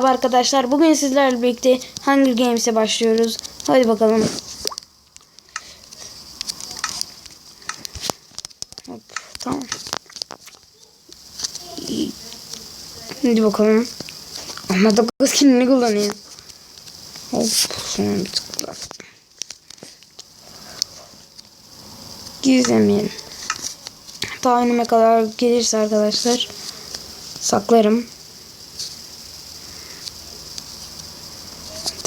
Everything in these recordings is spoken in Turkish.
Merhaba arkadaşlar. Bugün sizlerle birlikte Hunger Games'e başlıyoruz. Hadi bakalım. Hop, tamam. Hadi bakalım. Ama da kız kimini kullanıyor. Hop, sonra bir tıkla. Gizlemeyelim. Ta önüme kadar gelirse arkadaşlar saklarım.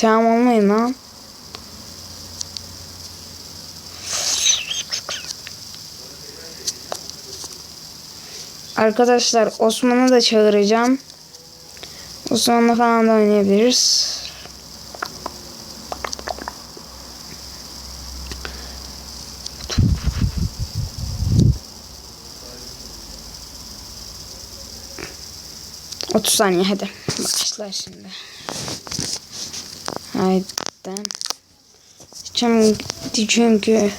Tamam olmayın lan. Arkadaşlar Osman'ı da çağıracağım. Osman'la falan da oynayabiliriz. Otuz saniye hadi. Başlar şimdi. Haydi. Çünkü,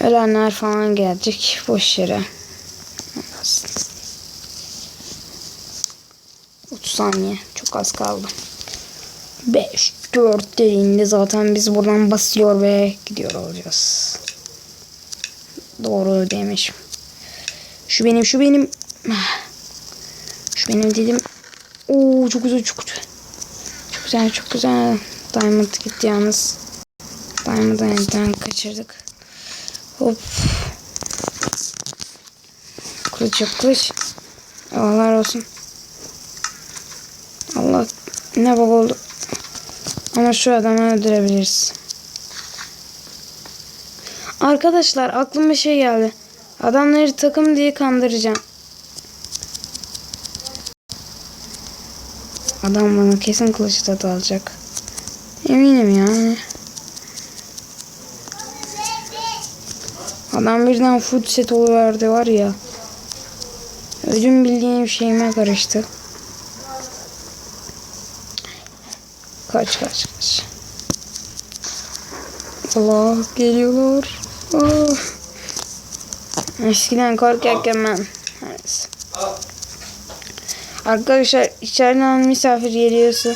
ölenler falan gelecek boş yere. 30 saniye. Çok az kaldı. 5, 4 dediğinde zaten biz buradan basıyor ve gidiyor olacağız. Doğru demişim. Şu benim, şu benim. Şu benim dedim. Oo çok güzel, çok. Güzel, çok güzel. Diamond gitti yalnız. Diamond'ı elden kaçırdık. Hop. Kılıç yok kılıç. Allah'lar olsun. Allah ne baba oldu. Ama şu adamı öldürebiliriz. Arkadaşlar aklıma şey geldi. Adamları takım diye kandıracağım. Adam bana kesin kılıç tadı alacak. Eminim yani. Adam birden food set oluverdi var ya. Ödüm bildiğim şeyime karıştı. Kaç kaç kaç. Allah geliyorlar. Oh. Eskiden korkarken ben. Arkadaşlar içeriden misafir geliyorsa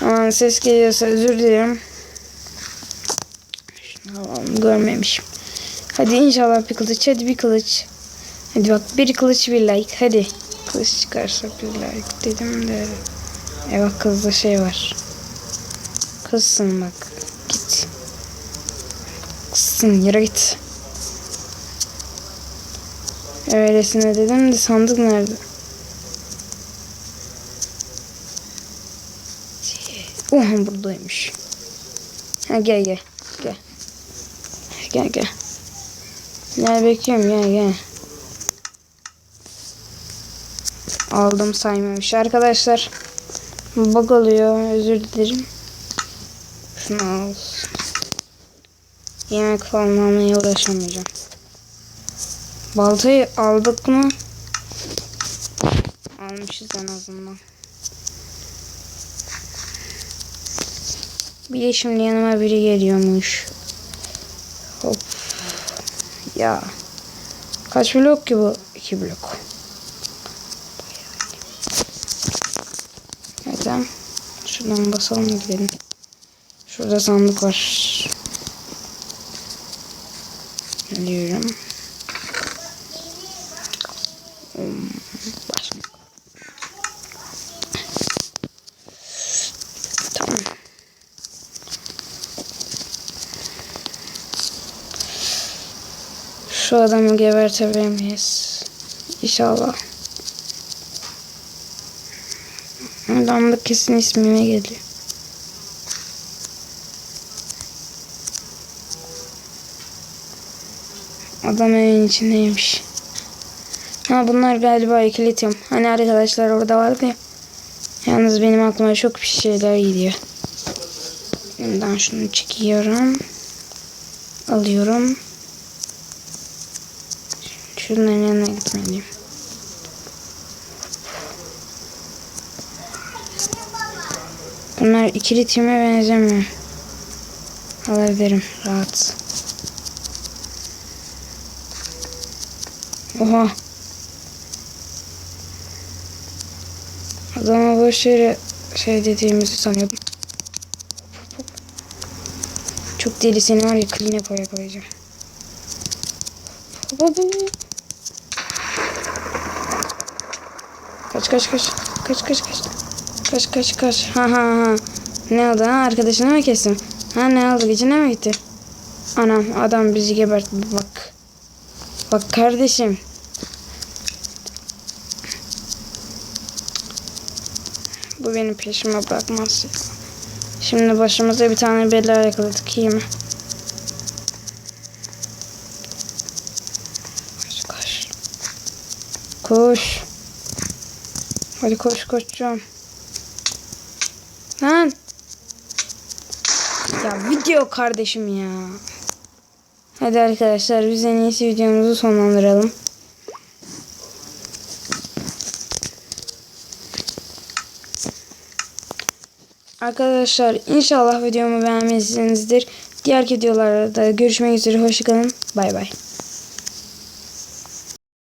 Aman ses geliyorsa özür dilerim. Tamam görmemişim. Hadi inşallah bir kılıç. Hadi bir kılıç. Hadi bak bir kılıç bir like. Hadi. Kılıç çıkarsa bir like dedim de. E bak kızda şey var. Kızsın bak. Git. Kızsın yere git. Öylesine dedim de sandık nerede? Oha buradaymış. Ha gel gel. Gel. Gel gel. Gel bekliyorum gel gel. Aldım saymamış. Arkadaşlar bug oluyor. Özür dilerim. Şunu al. Yemek falan almaya uğraşamayacağım. Baltayı aldık mı? Almışız en azından. Bir de şimdi yanıma biri geliyormuş. Hop. Ya. Kaç blok ki bu? İki blok. Neden? Şuradan basalım gidelim. Şurada sandık var. Geliyorum. Şu adamı gebertebilir miyiz? İnşallah. Adam da kesin ismime geliyor. Adam evin içindeymiş. Ha bunlar galiba ikilitim. Hani arkadaşlar orada vardı ya. Yalnız benim aklıma çok bir şeyler gidiyor. Bundan şunu çekiyorum. Alıyorum. Şunların yanına gitmeliyim. Bunlar ikili time benzemiyor. Alabilirim rahat. Oha. Adama boş yere şey dediğimizi sanıyordum. Çok deli seni var ya kline koya koyacağım. Kaç kaç kaç. Kaç kaç kaç. Kaç kaç kaç. Ha ha ha. Ne oldu ha? Arkadaşını mı kestin? Ha ne oldu? Gücüne mi gitti? Anam adam bizi gebertti bak. Bak kardeşim. Bu benim peşime bırakmaz. Şimdi başımıza bir tane bela yakaladık iyi mi? Koş koş. Koş. Hadi koş koşacağım. Lan. Ya video kardeşim ya. Hadi arkadaşlar biz en iyisi videomuzu sonlandıralım. Arkadaşlar inşallah videomu beğenmişsinizdir. Diğer videolarda görüşmek üzere. Hoşçakalın. Bay bay.